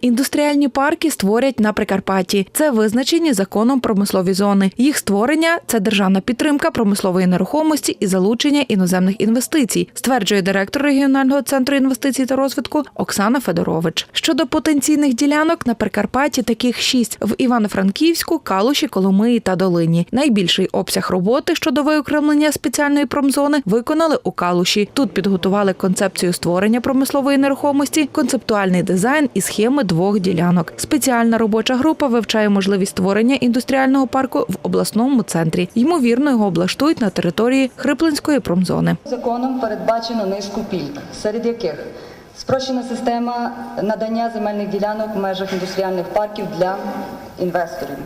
Індустріальні парки створять на Прикарпатті. Це визначені законом промислові зони. Їх створення це державна підтримка промислової нерухомості і залучення іноземних інвестицій, стверджує директор регіонального центру інвестицій та розвитку Оксана Федорович. Щодо потенційних ділянок на Прикарпатті таких шість в Івано-Франківську, Калуші, Коломиї та Долині. Найбільший обсяг роботи щодо виокремлення спеціальної промзони виконали у Калуші. Тут підготували концепцію створення промислової нерухомості, концептуальний дизайн і схеми двох ділянок. Спеціальна робоча група вивчає можливість створення індустріального парку в обласному центрі. Ймовірно, його облаштують на території Хриплинської промзони. Законом передбачено низку пільг, серед яких спрощена система надання земельних ділянок в межах індустріальних парків для інвесторів,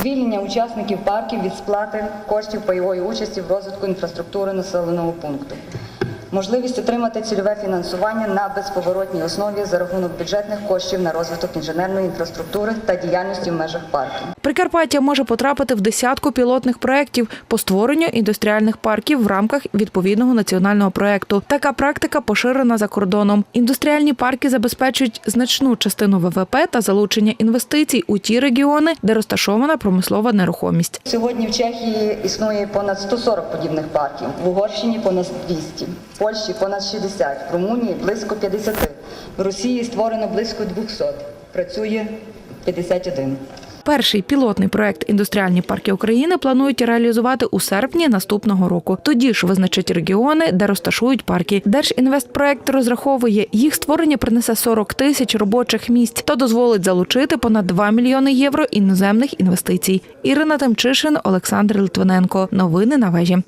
звільнення учасників парків від сплати коштів пайової участі в розвитку інфраструктури населеного пункту. Можливість отримати цільове фінансування на безповоротній основі за рахунок бюджетних коштів на розвиток інженерної інфраструктури та діяльності в межах парків. Прикарпаття може потрапити в десятку пілотних проєктів по створенню індустріальних парків в рамках відповідного національного проєкту. Така практика поширена за кордоном. Індустріальні парки забезпечують значну частину ВВП та залучення інвестицій у ті регіони, де розташована промислова нерухомість. Сьогодні в Чехії існує понад 140 подібних парків, в Угорщині понад 200, в Польщі понад 60, в Румунії близько 50, в Росії створено близько 200, працює 51. Перший пілотний проект індустріальні парки України планують реалізувати у серпні наступного року. Тоді ж визначать регіони, де розташують парки. Держінвестпроект розраховує, їх створення принесе 40 тисяч робочих місць та дозволить залучити понад 2 мільйони євро іноземних інвестицій. Ірина Темчишин, Олександр Литвиненко. Новини на вежі.